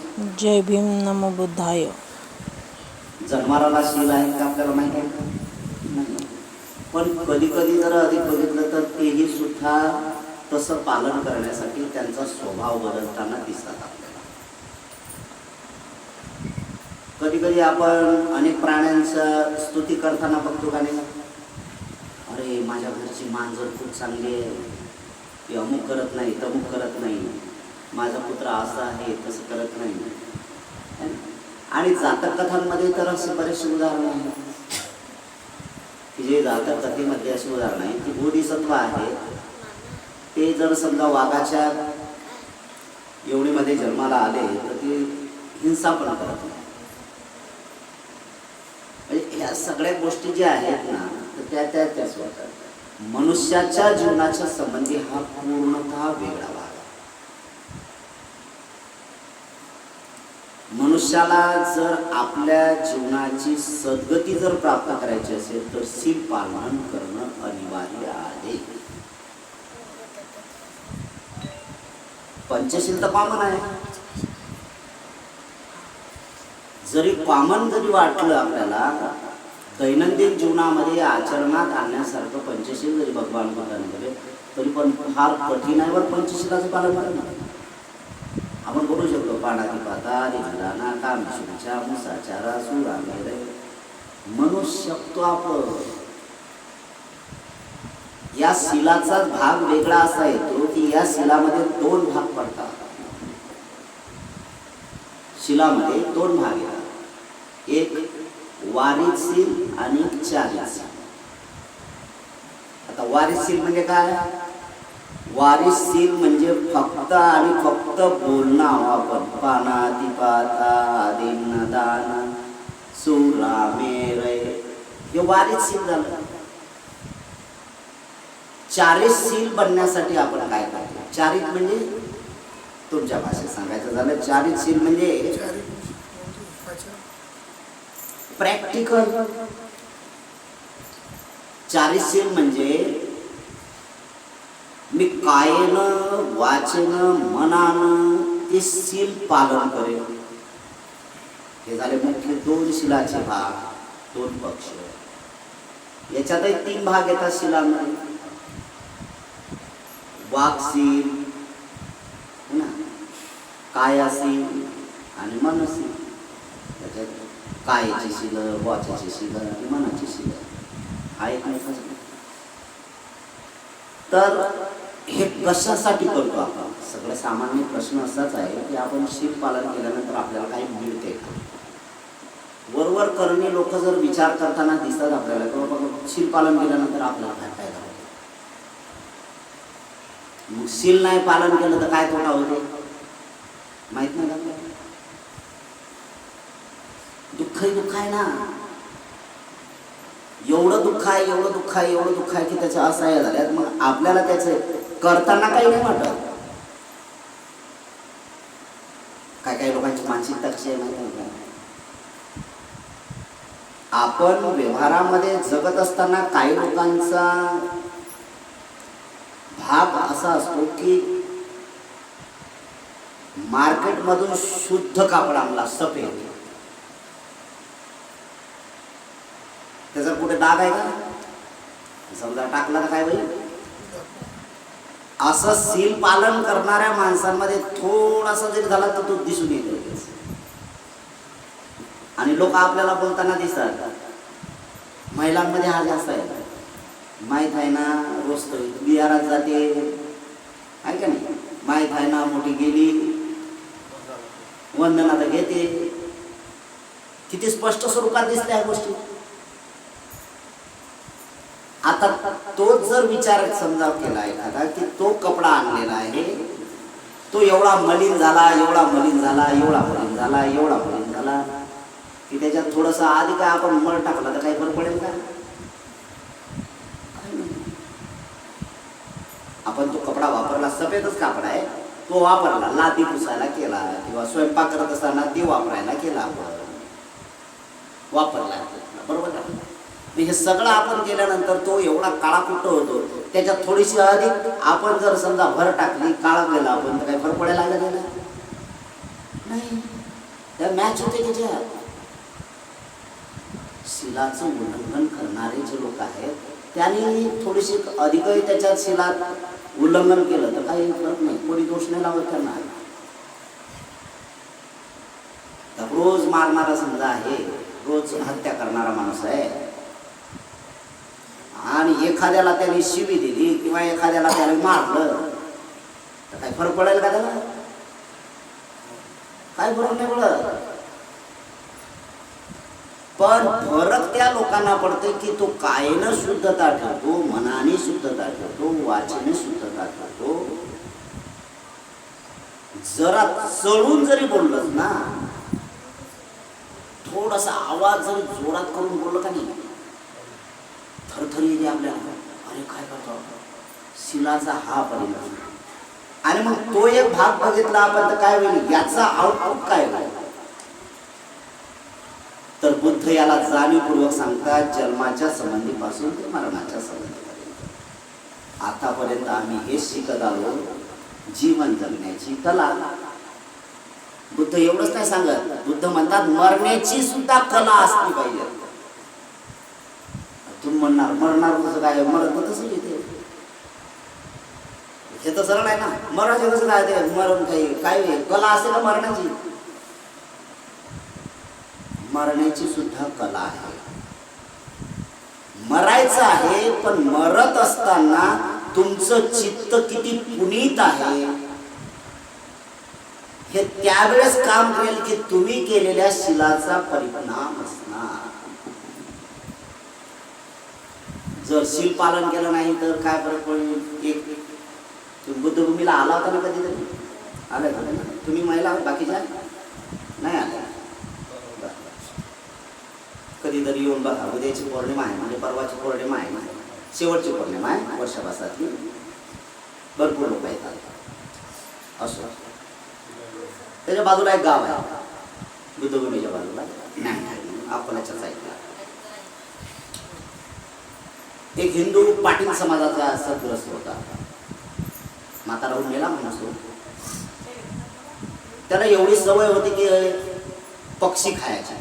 जय भीम नमो बुद्धाय. जन्माला शील आहे का आपल्याला माहिती आहे नाही. पण कधी कधी जर अधिक बघितलं तर तेही सुद्धा तसं पालन करण्यासाठी त्यांचा स्वभाव बदलताना दिसतात आपल्याला. कधी कधी आपण अनेक प्राण्यांचं स्तुती करताना बघतो का नाही? अरे माझ्या घरची मांजर खूप चांगली आहे. ती अमुक करत नाही तमुक करत नाही. माझा पुत्र असा आहे तसं करत नाही. आणि जातक कथांमध्ये तर असे बरेचसे उदाहरण आहेत. की जे जातक कथेमध्ये असे उदाहरण आहे की बोधिसत्व आहे. ते जर समजा वाघाच्या एवढीमध्ये जन्माला आले तर ते हिंसा पण करत नाही. म्हणजे ह्या सगळ्या गोष्टी ज्या आहेत ना तर त्या त्या त्याच वाटतात मनुष्याच्या जीवनाच्या संबंधी हा पूर्णतः वेगळा भाग आहे मनुष्याला जर आपल्या जीवनाची सद्गती जर प्राप्त करायची असेल तर सील पालन करणं अनिवार्य आहे. पंचशील तर कॉमन आहे. जरी कॉमन जरी वाटलं आपल्याला दैनंदिन जीवनामध्ये आचरणात आणण्यासारखं पंचशील जरी भगवान बुद्धाने केले तरी पण फार कठीण आहे वर पंचशीलाचं पालन करणं. आपण बोलू शकतो पाण्याती रिंगणाना कामशिवच्या मुसाचारा सुरामेरे म्हणू शकतो आपण. या शिलाचा भाग वेगळा असा येतो की या शिलामध्ये दोन भाग पडतात. शिलामध्ये दोन भाग येतात. एक वारिसील आणि चारिसील आता वारिसील म्हणजे काय? वारिसील म्हणजे फक्त आणि फक्त बोलणं आपण पाना दिपाता आदिन दान सुरा मेरे. हे वारिसील झालं. चारिसील बनण्यासाठी आपण काय करतो? चारित म्हणजे तुमच्या भाषेत सांगायचं झालं चारित सील म्हणजे प्रॅक्टिकल चारिशील म्हणजे मी कायनं वाचेनं मनानं ते सील पालन करेल हे झाले मुख्य दोन शिलाचे भाग दोन पक्ष. याच्यातही तीन भाग येतात शिलामध्ये. वाकसील है ना? कायासील आणि मनसील त्याच्यात कायेची शिल वाचाची शिल आणि मनाची शिल. हा एक तर हे कशासाठी करतो आपण? सगळं सामान्य प्रश्न असाच आहे की आपण शील पालन केल्यानंतर आपल्याला काही मिळते. वरवर करणे लोक जर विचार करताना दिसतात आपल्याला किंवा बघा शील पालन केल्यानंतर आपल्याला काय फायदा होतो? मग शील नाही पालन केलं तर काय तोटा होते? माहीत नाही का आपल्याला? दुःखही दुःख आहे ना. एवढं दुःख आहे एवढं दुःख आहे एवढं दुःख आहे की त्याचं असहाय्य झाल्यात. मग आपल्याला त्याचं करताना काही नाही वाटत. काय काही लोकांची मानसिकता कशी आहे माहिती आपण व्यवहारामध्ये जगत असताना काही लोकांचा भाग असा असतो की मार्केटमधून शुद्ध कापड आणला सफेद. त्याचा कुठे डाग आहे का? समजा टाकला तर काय होईल? असं सील पालन करणाऱ्या माणसांमध्ये थोडासा जरी झाला तर तो दिसून येतो. आणि लोक आपल्याला बोलताना दिसतात. महिलांमध्ये हा जास्त आहे. माहीत आहे ना रोज बिहारात जाते. आहे का नाही? माहीत आहे ना मोठी गेली. वंदना तर घेते. किती स्पष्ट स्वरूपात दिसल्या ह्या गोष्टी. आता तोच जर विचार समजा केला एखादा की तो कपडा आणलेला आहे तो एवढा मलिन झाला एवढा मलिन झाला एवढा मलिन झाला एवढा मलिन झाला की त्याच्यात थोडस आधी काय आपण मळ टाकला तर काही फरक पडेल का? आपण तो कपडा वापरला सफेदच कापडा आहे तो वापरला लादी पुसायला केला किंवा स्वयंपाक करत असताना ते वापरायला केला आपण. वापरला. बरोबर हे सगळं आपण केल्यानंतर तो एवढा काळा होतो. त्याच्यात थोडीशी अधिक आपण जर समजा भर टाकली काळा गेला आपण तर काही फरक पडायला लागला त्याला नाही? त्या मॅच होते त्याच्यात. शिलाचं उल्लंघन करणारे जे लोक आहेत त्यांनी थोडीशी अधिकही त्याच्यात शिलात उल्लंघन केलं तर काही फरक नाही. कोणी दोष नाही लावत त्यांना. रोज मारणारा समजा आहे रोज हत्या करणारा माणूस आहे. आणि एखाद्याला त्याने शिवी दिली किंवा एखाद्याला त्याने मारलं तर काही फरक पडेल का त्याला? काय फरक नाही पडत. पण फरक त्या लोकांना पडते की तो कायनं शुद्धता ठेवतो मनाने शुद्धता ठेवतो वाचने शुद्धता ठेवतो. जरा चढून जरी बोललंच ना थोडासा आवाज जरी जोरात करून बोललं का नाही थरथरी येते आपल्याला अरे काय करतो शिलाचा हा परिणाम आणि मग तो एक भाग बघितला आपण तर काय होईल? याचा आउटपुट काय होईल? तर बुद्ध याला जाणीवपूर्वक सांगतात जन्माच्या संबंधीपासून ते मरणाच्या संबंधीपर्यंत. आतापर्यंत आम्ही हे शिकत आलो जीवन जगण्याची कला. बुद्ध एवढंच नाही सांगत. बुद्ध म्हणतात मरण्याची सुद्धा कला असली पाहिजे. तुम्ही म्हणणार मरणार कसं काय? मरत कसं येते हे तर सरळ आहे ना. मराठी कसं काय ते मरण काही काय कला असते का मरणाची मरण्याची सुद्धा कला आहे. मरायचं आहे पण मरत असताना तुमचं चित्त किती पुनीत आहे. हे त्यावेळेस काम करेल की तुम्ही केलेल्या शिलाचा परिणाम असणार. जर शील पालन केलं नाही तर काय फरक पडेल एक बुद्धभूमीला आला होता ना कधीतरी? आलं का? तुम्ही महिला बाकीच्या? नाही आल्या कधीतरी येऊन बघा. उद्याची पौर्णिमा आहे. म्हणजे परवाची पौर्णिमा आहे. शेवटची पौर्णिमा आहे. वर्षापासातली भरपूर लोक येतात. असो. त्याच्या बाजूला एक गाव आहे. बुद्धभूमीच्या बाजूला. नाही अकोल्याच्या साईडला एक हिंदू पाटील समाजाचा सद्ग्रस्त होता. माता राहून गेला म्हणून असतो त्याला एवढी सवय होती की पक्षी खायचे.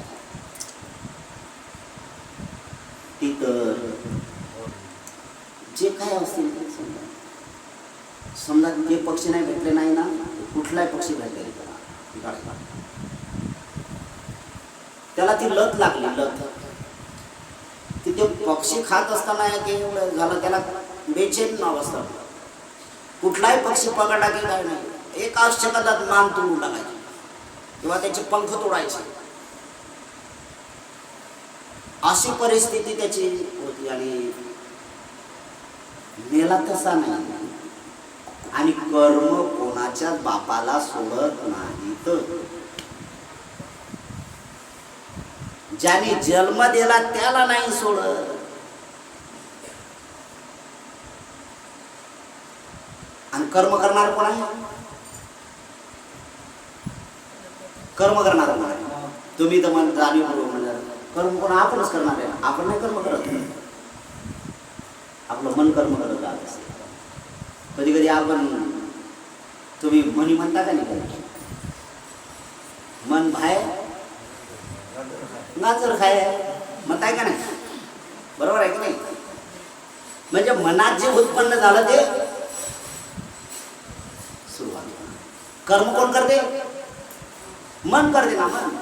तितर जे काय असतील समजा. समजा जे पक्षी नाही भेटले नाही ना कुठलाही पक्षी भेटले त्याला त्याला ती लत लागली लत. तिथे पक्षी खात असताना एक एवढं झालं त्याला बेचैन असतं. कुठलाही पक्षी पकडला की काय नाही. एका सेकंदात मान तोडून टाकायची. किंवा त्याचे पंख तोडायचे. अशी परिस्थिती त्याची होती आणि मेला तसा नाही. आणि कर्म कोणाच्या बापाला सोडत नाही तर ज्याने जन्म दिला त्याला नाही सोडत. आणि कर्म करणार कोण आहे कर्म करणार कोण आहे तुम्ही तर मन जाणीवपूर्वक म्हणणार कर्म कोण आपणच करणार आहे. आपण नाही कर्म करत. आपलं मन कर्म करत राहत असते कधी कधी आपण तुम्ही मनी म्हणता का नाही? मन भाय गाजर खाय म्हणताय का नाही? बरोबर आहे की नाही? म्हणजे मनात जे उत्पन्न झालं ते सुरुवात. कर्म कोण करते? मन करते ना मन.